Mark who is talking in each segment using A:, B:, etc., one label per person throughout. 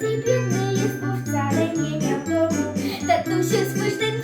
A: Зіп'яниє, повтарення, я пробу, татуся спиш день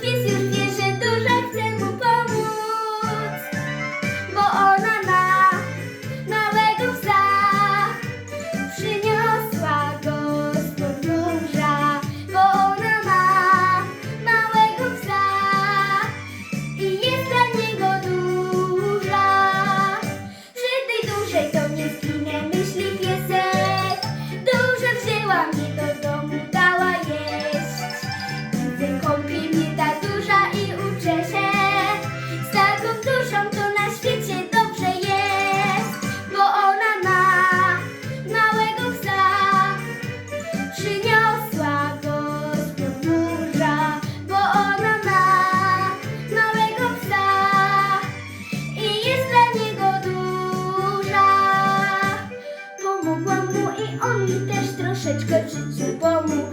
A: on mi też troszeczkę w życiu pomógł.